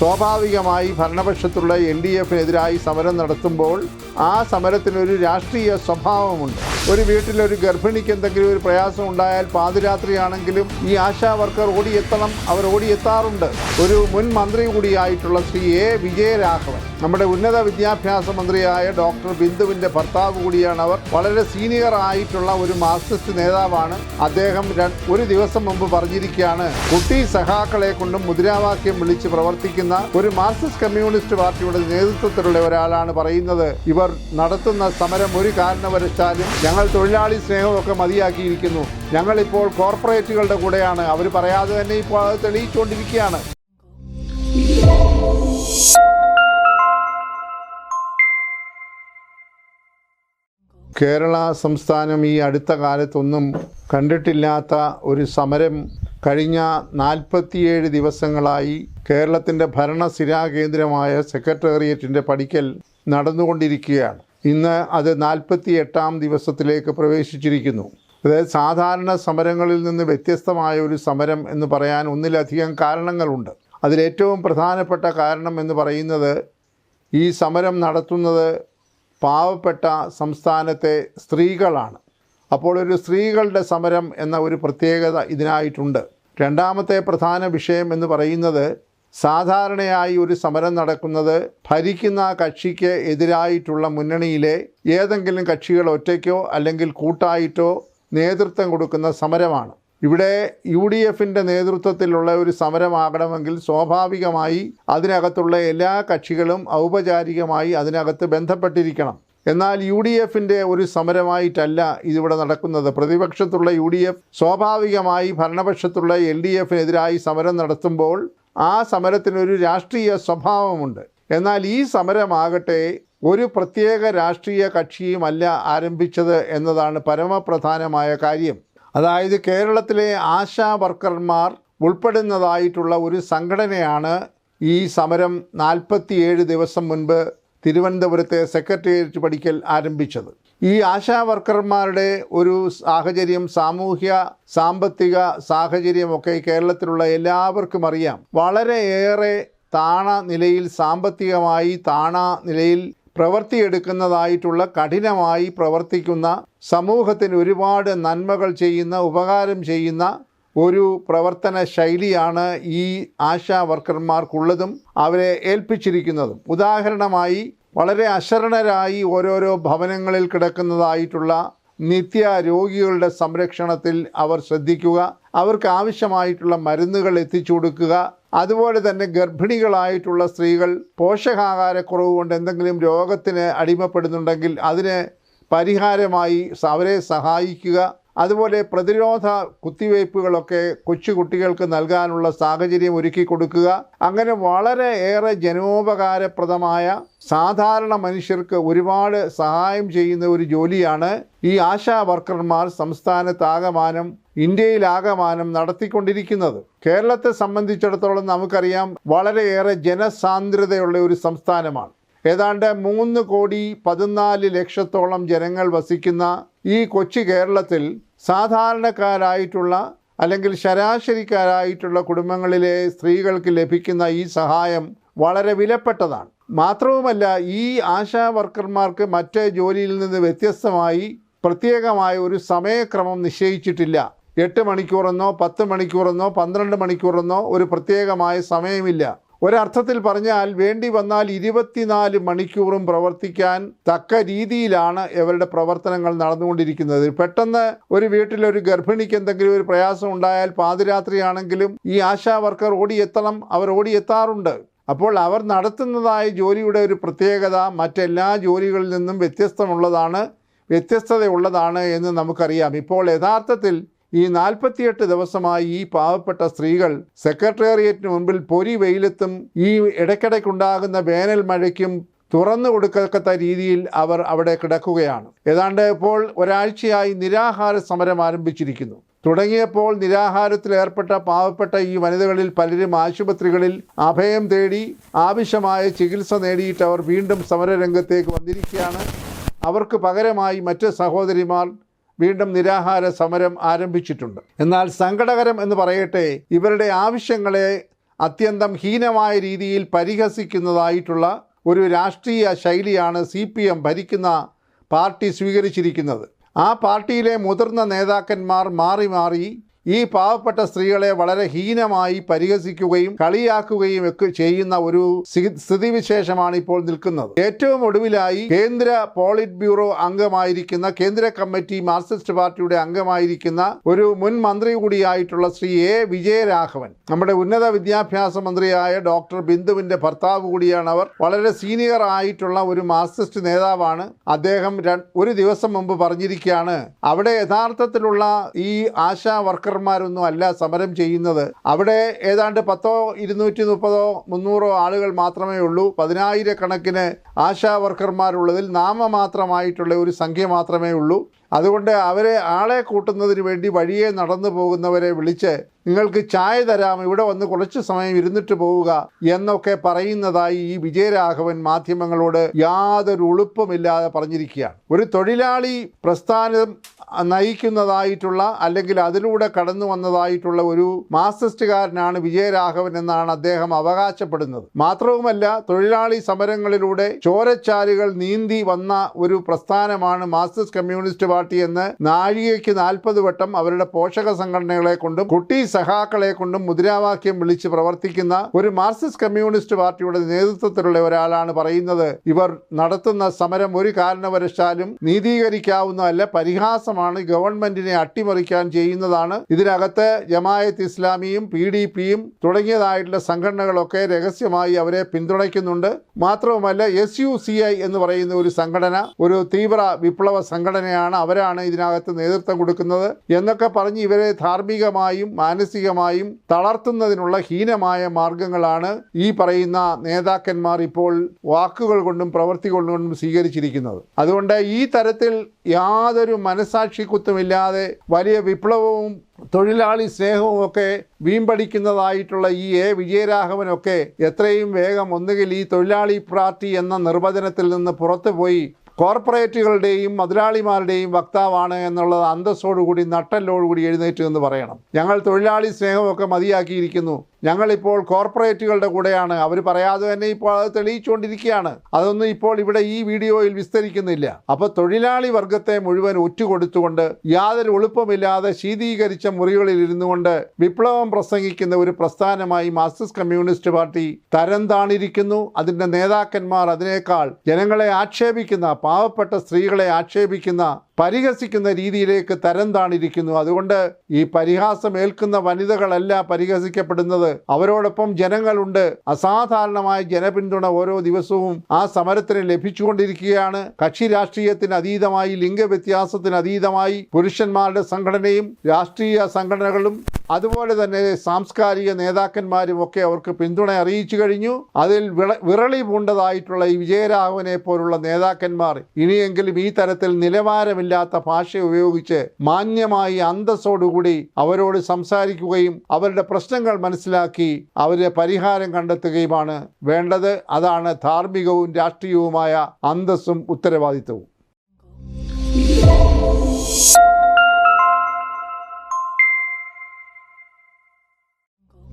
സ്വാഭാവികമായി ഭരണപക്ഷത്തുള്ള L D എഫിനെതിരായി സമരം നടത്തുമ്പോൾ ആ സമരത്തിനൊരു രാഷ്ട്രീയ സ്വഭാവമുണ്ട്. ഒരു വീട്ടിൽ ഒരു ഗർഭിണിക്ക് എന്തെങ്കിലും ഒരു പ്രയാസം ഉണ്ടായാൽ പാതിരാത്രിയാണെങ്കിലും ഈ ആശാ വർക്കർ ഓടിയെത്തണം. അവർ ഓടിയെത്താറുണ്ട്. ഒരു മുൻ മന്ത്രി കൂടിയായിട്ടുള്ള ശ്രീ എ വിജയരാഘവൻ. നമ്മുടെ ഉന്നത വിദ്യാഭ്യാസ മന്ത്രിയായ ഡോക്ടർ ബിന്ദുവിന്റെ ഭർത്താവ് കൂടിയാണ് അവർ. വളരെ സീനിയർ ആയിട്ടുള്ള ഒരു മാർക്സിസ്റ്റ് നേതാവാണ്. അദ്ദേഹം ഒരു ദിവസം മുമ്പ് പറഞ്ഞിരിക്കുകയാണ് കുട്ടി സഖാക്കളെ കൊണ്ടും മുദ്രാവാക്യം വിളിച്ച് പ്രവർത്തിക്കുന്ന ഒരു മാർക്സിസ്റ്റ് കമ്മ്യൂണിസ്റ്റ് പാർട്ടിയുടെ നേതൃത്വത്തിലുള്ള ഒരാളാണ് പറയുന്നത്. ഇവർ നടത്തുന്ന സമരം ഒരു കാരണവശാലും ഞങ്ങൾ തൊഴിലാളി സ്നേഹമൊക്കെ മതിയാക്കിയിരിക്കുന്നു. ഞങ്ങളിപ്പോൾ കോർപ്പറേറ്റുകളുടെ കൂടെയാണ്. അവർ പറയാതെ തന്നെ ഇപ്പോൾ അത് തെളിയിച്ചുകൊണ്ടിരിക്കുകയാണ്. കേരള സംസ്ഥാനം ഈ അടുത്ത കാലത്തൊന്നും കണ്ടിട്ടില്ലാത്ത ഒരു സമരം കഴിഞ്ഞ നാൽപ്പത്തിയേഴ് ദിവസങ്ങളായി കേരളത്തിന്റെ ഭരണ കേന്ദ്രമായ സെക്രട്ടേറിയറ്റിന്റെ പടിക്കൽ നടന്നുകൊണ്ടിരിക്കുകയാണ്. ഇന്ന് അത് നാൽപ്പത്തി എട്ടാം ദിവസത്തിലേക്ക് പ്രവേശിച്ചിരിക്കുന്നു. അതായത് സാധാരണ സമരങ്ങളിൽ നിന്ന് വ്യത്യസ്തമായ ഒരു സമരം എന്ന് പറയാൻ ഒന്നിലധികം കാരണങ്ങളുണ്ട്. അതിലേറ്റവും പ്രധാനപ്പെട്ട കാരണം എന്ന് പറയുന്നത് ഈ സമരം നടത്തുന്നത് പാവപ്പെട്ട സംസ്ഥാനത്തെ സ്ത്രീകളാണ്. അപ്പോൾ ഒരു സ്ത്രീകളുടെ സമരം എന്ന ഒരു പ്രത്യേകത ഇതിനായിട്ടുണ്ട്. രണ്ടാമത്തെ പ്രധാന വിഷയം എന്ന് പറയുന്നത് സാധാരണയായി ഒരു സമരം നടക്കുന്നത് ഭരിക്കുന്ന കക്ഷിക്ക് എതിരായിട്ടുള്ള മുന്നണിയിലെ ഏതെങ്കിലും കക്ഷികൾ ഒറ്റയ്ക്കോ അല്ലെങ്കിൽ കൂട്ടായിട്ടോ നേതൃത്വം കൊടുക്കുന്ന സമരമാണ്. ഇവിടെ യു ഡി എഫിന്റെ നേതൃത്വത്തിലുള്ള ഒരു സമരമാകണമെങ്കിൽ സ്വാഭാവികമായി അതിനകത്തുള്ള എല്ലാ കക്ഷികളും ഔപചാരികമായി അതിനകത്ത് ബന്ധപ്പെട്ടിരിക്കണം. എന്നാൽ യു ഡി എഫിന്റെ ഒരു സമരമായിട്ടല്ല ഇതിവിടെ നടക്കുന്നത്. പ്രതിപക്ഷത്തുള്ള യു ഡി എഫ് സ്വാഭാവികമായി ഭരണപക്ഷത്തുള്ള എൽ ഡി എഫിനെതിരായി സമരം നടത്തുമ്പോൾ ആ സമരത്തിനൊരു രാഷ്ട്രീയ സ്വഭാവമുണ്ട്. എന്നാൽ ഈ സമരമാകട്ടെ ഒരു പ്രത്യേക രാഷ്ട്രീയ കക്ഷിയുമല്ല ആരംഭിച്ചത് എന്നതാണ് പരമപ്രധാനമായ കാര്യം. അതായത് കേരളത്തിലെ ആശാ വർക്കർമാർ ഉൾപ്പെടുന്നതായിട്ടുള്ള ഒരു സംഘടനയാണ് ഈ സമരം നാൽപ്പത്തിയേഴ് ദിവസം മുൻപ് തിരുവനന്തപുരത്തെ സെക്രട്ടേറിയറ്റ് പടിക്കൽ ആരംഭിച്ചത്. ഈ ആശാ വർക്കർമാരുടെ ഒരു സാഹചര്യം സാമൂഹ്യ സാമ്പത്തിക സാഹചര്യമൊക്കെ കേരളത്തിലുള്ള എല്ലാവർക്കും അറിയാം. വളരെയേറെ താണ നിലയിൽ സാമ്പത്തികമായി താണ നിലയിൽ പ്രവർത്തിയെടുക്കുന്നതായിട്ടുള്ള കഠിനമായി പ്രവർത്തിക്കുന്ന സമൂഹത്തിന് ഒരുപാട് നന്മകൾ ചെയ്യുന്ന ഉപകാരം ചെയ്യുന്ന ഒരു പ്രവർത്തന ശൈലിയാണ് ഈ ആശാ വർക്കർമാർക്കുള്ളതും അവരെ ഏൽപ്പിച്ചിരിക്കുന്നതും. ഉദാഹരണമായി വളരെ അശരണരായി ഓരോരോ ഭവനങ്ങളിൽ കിടക്കുന്നതായിട്ടുള്ള നിത്യ രോഗികളുടെ സംരക്ഷണത്തിൽ അവർ ശ്രദ്ധിക്കുക അവർക്ക് ആവശ്യമായിട്ടുള്ള മരുന്നുകൾ എത്തിച്ചു കൊടുക്കുക അതുപോലെ തന്നെ ഗർഭിണികളായിട്ടുള്ള സ്ത്രീകൾ പോഷകാഹാരക്കുറവ് കൊണ്ട് എന്തെങ്കിലും രോഗത്തിന് അടിമപ്പെടുന്നുണ്ടെങ്കിൽ അതിന് പരിഹാരമായി അവരെ സഹായിക്കുക. അതുപോലെ പ്രതിരോധ കുത്തിവയ്പ്പുകളൊക്കെ കൊച്ചു കുട്ടികൾക്ക് നൽകാനുള്ള സാഹചര്യം ഒരുക്കി കൊടുക്കുക. അങ്ങനെ വളരെ ഏറെ ജനോപകാരപ്രദമായ സാധാരണ മനുഷ്യർക്ക് ഒരുപാട് സഹായം ചെയ്യുന്ന ഒരു ജോലിയാണ് ഈ ആശാ വർക്കർമാർ സംസ്ഥാനത്താകമാനം ഇന്ത്യയിലാകമാനം നടത്തിക്കൊണ്ടിരിക്കുന്നത്. കേരളത്തെ സംബന്ധിച്ചിടത്തോളം നമുക്കറിയാം വളരെയേറെ ജനസാന്ദ്രതയുള്ള ഒരു സംസ്ഥാനമാണ്. ഏതാണ്ട് മൂന്ന് കോടി പതിനാല് ലക്ഷത്തോളം ജനങ്ങൾ വസിക്കുന്ന ഈ കൊച്ചു കേരളത്തിൽ സാധാരണക്കാരായിട്ടുള്ള അല്ലെങ്കിൽ ശരാശരിക്കാരായിട്ടുള്ള കുടുംബങ്ങളിലെ സ്ത്രീകൾക്ക് ലഭിക്കുന്ന ഈ സഹായം വളരെ വിലപ്പെട്ടതാണ്. മാത്രവുമല്ല ഈ ആശാ വർക്കർമാർക്ക് മറ്റ് ജോലിയിൽ നിന്ന് വ്യത്യസ്തമായി പ്രത്യേകമായ ഒരു സമയക്രമം നിശ്ചയിച്ചിട്ടില്ല. എട്ട് മണിക്കൂറെന്നോ പത്ത് മണിക്കൂറെന്നോ പന്ത്രണ്ട് മണിക്കൂറെന്നോ ഒരു പ്രത്യേകമായ സമയമില്ല. ഒരർത്ഥത്തിൽ പറഞ്ഞാൽ വേണ്ടി വന്നാൽ ഇരുപത്തിനാല് മണിക്കൂറും പ്രവർത്തിക്കാൻ തക്ക രീതിയിലാണ് ഇവരുടെ പ്രവർത്തനങ്ങൾ നടന്നുകൊണ്ടിരിക്കുന്നത്. പെട്ടെന്ന് ഒരു വീട്ടിൽ ഒരു ഗർഭിണിക്ക് എന്തെങ്കിലും ഒരു പ്രയാസം ഉണ്ടായാൽ പാതിരാത്രിയാണെങ്കിലും ഈ ആശാ വർക്കർ ഓടിയെത്തണം അവർ ഓടിയെത്താറുണ്ട്. അപ്പോൾ അവർ നടത്തുന്നതായ ജോലിയുടെ ഒരു പ്രത്യേകത മറ്റെല്ലാ ജോലികളിൽ നിന്നും വ്യത്യസ്തമുള്ളതാണ് വ്യത്യസ്തതയുള്ളതാണ് എന്ന് നമുക്കറിയാം. ഇപ്പോൾ യഥാർത്ഥത്തിൽ ഈ നാൽപ്പത്തിയെട്ട് ദിവസമായി ഈ പാവപ്പെട്ട സ്ത്രീകൾ സെക്രട്ടേറിയറ്റിന് മുമ്പിൽ പൊരി വെയിലത്തും ഈ ഇടയ്ക്കിടയ്ക്കുണ്ടാകുന്ന വേനൽ മഴയ്ക്കും തുറന്നു കൊടുക്കത്തക്ക രീതിയിൽ അവർ അവിടെ കിടക്കുകയാണ്. ഏതാണ്ട് ഇപ്പോൾ ഒരാഴ്ചയായി നിരാഹാര സമരം ആരംഭിച്ചിരിക്കുന്നു. തുടങ്ങിയപ്പോൾ നിരാഹാരത്തിൽ ഏർപ്പെട്ട പാവപ്പെട്ട ഈ വനിതകളിൽ പലരും ആശുപത്രികളിൽ അഭയം തേടി ആവശ്യമായ ചികിത്സ നേടിയിട്ട് അവർ വീണ്ടും സമരരംഗത്തേക്ക് വന്നിരിക്കുകയാണ്. അവർക്ക് പകരമായി മറ്റ് സഹോദരിമാർ വീണ്ടും നിരാഹാര സമരം ആരംഭിച്ചിട്ടുണ്ട്. എന്നാൽ സങ്കടകരം എന്ന് പറയട്ടെ ഇവരുടെ ആവശ്യങ്ങളെ അത്യന്തം ഹീനമായ രീതിയിൽ പരിഹസിക്കുന്നതായിട്ടുള്ള ഒരു രാഷ്ട്രീയ ശൈലിയാണ് സി പി എം ഭരിക്കുന്ന പാർട്ടി സ്വീകരിച്ചിരിക്കുന്നത്. ആ പാർട്ടിയിലെ മുതിർന്ന നേതാക്കന്മാർ മാറി മാറി ഈ പാവപ്പെട്ട സ്ത്രീകളെ വളരെ ഹീനമായി പരിഹസിക്കുകയും കളിയാക്കുകയും ഒക്കെ ചെയ്യുന്ന ഒരു സ്ഥി- സ്ഥിതിവിശേഷമാണ് ഇപ്പോൾ നിൽക്കുന്നത്. ഏറ്റവും ഒടുവിലായി കേന്ദ്ര പോളിറ്റ് ബ്യൂറോ അംഗമായിരിക്കുന്ന കേന്ദ്ര കമ്മിറ്റി മാർക്സിസ്റ്റ് പാർട്ടിയുടെ അംഗമായിരിക്കുന്ന ഒരു മുൻ മന്ത്രി കൂടിയായിട്ടുള്ള ശ്രീ എ വിജയരാഘവൻ നമ്മുടെ ഉന്നത വിദ്യാഭ്യാസ മന്ത്രിയായ ഡോക്ടർ ബിന്ദുവിന്റെ ഭർത്താവ് കൂടിയാണ് അവർ. വളരെ സീനിയർ ആയിട്ടുള്ള ഒരു മാർക്സിസ്റ്റ് നേതാവാണ്. അദ്ദേഹം ഒരു ദിവസം മുമ്പ് പറഞ്ഞിരിക്കുകയാണ് അവിടെ യഥാർത്ഥത്തിലുള്ള ഈ ആശാ വർക്കർമാരൊന്നും അല്ല സമരം ചെയ്യുന്നത്. അവിടെ ഏതാണ്ട് പത്തോ ഇരുന്നൂറ്റി മുപ്പതോ മുന്നൂറോ ആളുകൾ മാത്രമേ ഉള്ളൂ. പതിനായിരക്കണക്കിന് ആശാ വർക്കർമാരുള്ളതിൽ നാമമാത്രമായിട്ടുള്ള ഒരു സംഖ്യ മാത്രമേ ഉള്ളൂ. അതുകൊണ്ട് അവരെ ആളെ കൂട്ടുന്നതിന് വേണ്ടി വഴിയെ നടന്നു പോകുന്നവരെ വിളിച്ച് നിങ്ങൾക്ക് ചായ തരാം ഇവിടെ വന്ന് കുറച്ച് സമയം ഇരുന്നിട്ട് പോവുക എന്നൊക്കെ പറയുന്നതായി ഈ വിജയരാഘവൻ മാധ്യമങ്ങളോട് യാതൊരു ഉളുപ്പമില്ലാതെ പറഞ്ഞിരിക്കുകയാണ്. ഒരു തൊഴിലാളി പ്രസ്ഥാനം നയിക്കുന്നതായിട്ടുള്ള അല്ലെങ്കിൽ അതിലൂടെ കടന്നു വന്നതായിട്ടുള്ള ഒരു മാർസിസ്റ്റുകാരനാണ് വിജയരാഘവൻ എന്നാണ് അദ്ദേഹം അവകാശപ്പെടുന്നത്. മാത്രവുമല്ല തൊഴിലാളി സമരങ്ങളിലൂടെ ചോരച്ചാലുകൾ നീന്തി വന്ന ഒരു പ്രസ്ഥാനമാണ് മാർസിസ്റ്റ് കമ്മ്യൂണിസ്റ്റ് എന്ന് നാഴികയ്ക്ക് നാൽപ്പത് വട്ടം അവരുടെ പോഷക സംഘടനകളെ കൊണ്ടും കുട്ടി സഹാക്കളെ കൊണ്ടും മുദ്രാവാക്യം വിളിച്ച് പ്രവർത്തിക്കുന്ന ഒരു മാർക്സിസ്റ്റ് കമ്മ്യൂണിസ്റ്റ് പാർട്ടിയുടെ നേതൃത്വത്തിലുള്ള ഒരാളാണ് പറയുന്നത്. ഇവർ നടത്തുന്ന സമരം ഒരു കാരണവശാലും നീതീകരിക്കാവുന്നതല്ല പരിഹാസമാണ്. ഗവൺമെന്റിനെ അട്ടിമറിക്കാൻ ചെയ്യുന്നതാണ്. ഇതിനകത്ത് ജമായത്ത് ഇസ്ലാമിയും പി ഡി പിയും തുടങ്ങിയതായിട്ടുള്ള സംഘടനകളൊക്കെ രഹസ്യമായി അവരെ പിന്തുണയ്ക്കുന്നുണ്ട്. മാത്രവുമല്ല എസ് യു സി ഐ എന്ന് പറയുന്ന ഒരു സംഘടന ഒരു തീവ്ര വിപ്ലവ സംഘടനയാണ് അവരാണ് ഇതിനകത്ത് നേതൃത്വം കൊടുക്കുന്നത് എന്നൊക്കെ പറഞ്ഞ് ഇവരെ ധാർമ്മികമായും മാനസികമായും തളർത്തുന്നതിനുള്ള ഹീനമായ മാർഗങ്ങളാണ് ഈ പറയുന്ന നേതാക്കന്മാർ ഇപ്പോൾ വാക്കുകൾ കൊണ്ടും പ്രവൃത്തി കൊണ്ടും സ്വീകരിച്ചിരിക്കുന്നത്. അതുകൊണ്ട് ഈ തരത്തിൽ യാതൊരു മനസാക്ഷി കുത്തുമില്ലാതെ വലിയ വിപ്ലവവും തൊഴിലാളി സ്നേഹവും ഒക്കെ വീമ്പടിക്കുന്നതായിട്ടുള്ള ഈ എ വിജയരാഘവനൊക്കെ എത്രയും വേഗം ഒന്നുകിൽ ഈ തൊഴിലാളി പാർട്ടി എന്ന നിർവചനത്തിൽ നിന്ന് പുറത്തു പോയി കോർപ്പറേറ്റുകളുടെയും മുതലാളിമാരുടെയും വക്താവാണ് എന്നുള്ളത് അന്തസ്സോടുകൂടി നട്ടല്ലോടുകൂടി എഴുന്നേറ്റ് എന്ന് പറയണം. ഞങ്ങൾ തൊഴിലാളി സ്നേഹമൊക്കെ മതിയാക്കിയിരിക്കുന്നു. ഞങ്ങളിപ്പോൾ കോർപ്പറേറ്റുകളുടെ കൂടെയാണ്. അവർ പറയാതെ തന്നെ ഇപ്പോൾ അത് തെളിയിച്ചുകൊണ്ടിരിക്കുകയാണ്. അതൊന്നും ഇപ്പോൾ ഇവിടെ ഈ വീഡിയോയിൽ വിസ്തരിക്കുന്നില്ല. അപ്പോൾ തൊഴിലാളി വർഗത്തെ മുഴുവൻ ഒറ്റുകൊടുത്തുകൊണ്ട് യാതൊരു എളുപ്പമില്ലാതെ ശീതീകരിച്ച മുറികളിൽ ഇരുന്നു കൊണ്ട് വിപ്ലവം പ്രസംഗിക്കുന്ന ഒരു പ്രസ്ഥാനമായി മാർക്സിസ്റ്റ് കമ്മ്യൂണിസ്റ്റ് പാർട്ടി തരം താണിരിക്കുന്നു. അതിന്റെ നേതാക്കന്മാർ അതിനേക്കാൾ ജനങ്ങളെ ആക്ഷേപിക്കുന്ന പാവപ്പെട്ട സ്ത്രീകളെ ആക്ഷേപിക്കുന്ന പരിഹസിക്കുന്ന രീതിയിലേക്ക് തരം താണിരിക്കുന്നു അതുകൊണ്ട് ഈ പരിഹാസം ഏൽക്കുന്ന വനിതകളല്ല പരിഹസിക്കപ്പെടുന്നത്. അവരോടൊപ്പം ജനങ്ങളുണ്ട്. അസാധാരണമായ ജനപിന്തുണ ഓരോ ദിവസവും ആ സമരത്തിന് ലഭിച്ചുകൊണ്ടിരിക്കുകയാണ്. കക്ഷി രാഷ്ട്രീയത്തിന് അതീതമായി ലിംഗവ്യത്യാസത്തിന് അതീതമായി പുരുഷന്മാരുടെ സംഘടനയും രാഷ്ട്രീയ സംഘടനകളും അതുപോലെ തന്നെ സാംസ്കാരിക നേതാക്കന്മാരും ഒക്കെ അവർക്ക് പിന്തുണ അറിയിച്ചു കഴിഞ്ഞു. അതിൽ വിറളി പൂണ്ടതായിട്ടുള്ള ഈ വിജയരാഘവനെ പോലുള്ള നേതാക്കന്മാർ ഇനിയെങ്കിലും ഈ തരത്തിൽ നിലവാരമില്ലാത്ത ഭാഷ ഉപയോഗിച്ച് മാന്യമായി അന്തസ്സോടുകൂടി അവരോട് സംസാരിക്കുകയും അവരുടെ പ്രശ്നങ്ങൾ മനസ്സിലാക്കി അവരെ പരിഹാരം കണ്ടെത്തുകയുമാണ് വേണ്ടത്. അതാണ് ധാർമ്മികവും രാഷ്ട്രീയവുമായ അന്തസ്സും ഉത്തരവാദിത്വവും.